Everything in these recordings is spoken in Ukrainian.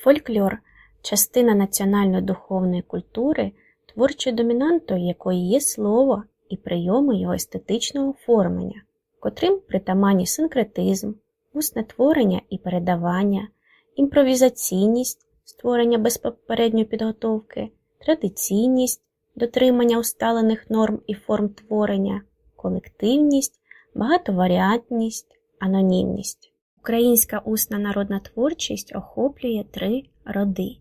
Фольклор частина національно-духовної культури, творчою домінантою якої є слово і прийоми його естетичного оформлення, котрим притаманні синкретизм, усне творення і передавання, імпровізаційність, створення без попередньої підготовки, традиційність, дотримання усталених норм і форм творення, колективність, багатоваріантність, анонімність. Українська усна народна творчість охоплює три роди: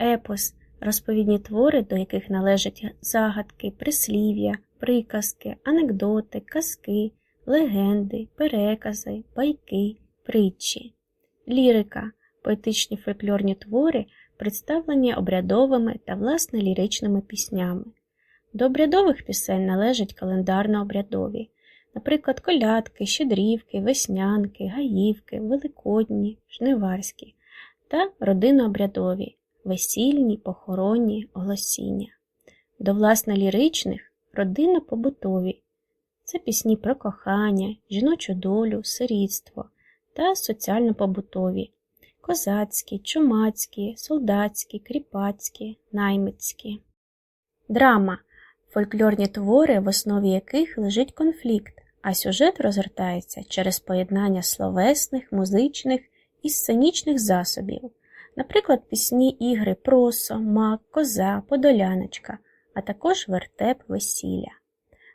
епос розповідні твори, до яких належать загадки, прислів'я, приказки, анекдоти, казки, легенди, перекази, байки, притчі, лірика, поетичні фольклорні твори, представлені обрядовими та власне ліричними піснями. До обрядових пісень належать календарно-обрядові, наприклад, колядки, щедрівки, веснянки, гаївки, великодні, жниварські та родинно-обрядові, весільні, похоронні, оголосіння. До власне ліричних родинно-побутові це пісні про кохання, жіночу долю, сирітство та соціально-побутові, козацькі, чумацькі, солдатські, кріпацькі, наймицькі. Драма фольклорні твори, в основі яких лежить конфлікт, а сюжет розгортається через поєднання словесних, музичних і сценічних засобів, наприклад, пісні ігри просо, мак, коза, подоляночка, а також вертеп весілля.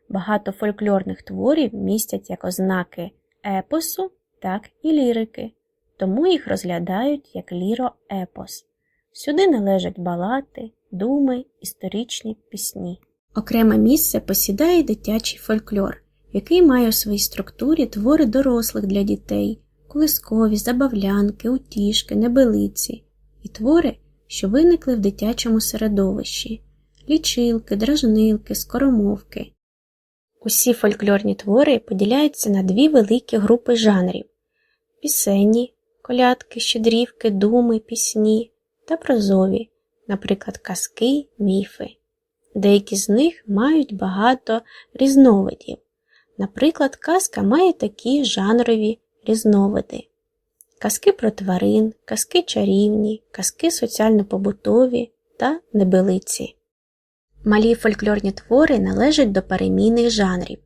Багато фольклорних творів містять як ознаки епосу, так і лірики, тому їх розглядають як ліро-епос. Сюди належать балати, думи, історичні пісні. Окреме місце посідає дитячий фольклор, який має у своїй структурі твори дорослих для дітей, колискові, забавлянки, утішки, небелиці і твори, що виникли в дитячому середовищі, лічилки, дражнилки, скоромовки. Усі фольклорні твори поділяються на дві великі групи жанрів пісенні, колядки, щедрівки, думи, пісні та прозові, наприклад, казки, міфи. Деякі з них мають багато різновидів. Наприклад, казка має такі жанрові різновиди: казки про тварин, казки чарівні, казки соціально-побутові та небелиці. Малі фольклорні твори належать до перемінних жанрів.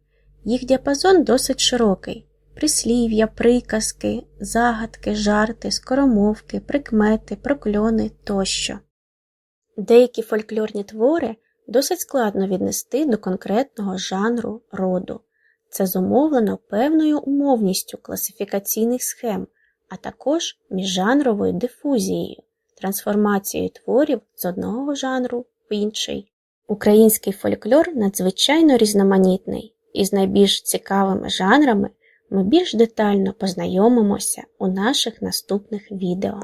Їх діапазон досить широкий: прислів'я, приказки, загадки, жарти, скоромовки, прикмети, прокльони тощо. Деякі фольклорні твори досить складно віднести до конкретного жанру роду. Це зумовлено певною умовністю класифікаційних схем, а також міжжанровою дифузією, трансформацією творів з одного жанру в інший. Український фольклор надзвичайно різноманітний, і з найбільш цікавими жанрами ми більш детально познайомимося у наших наступних відео.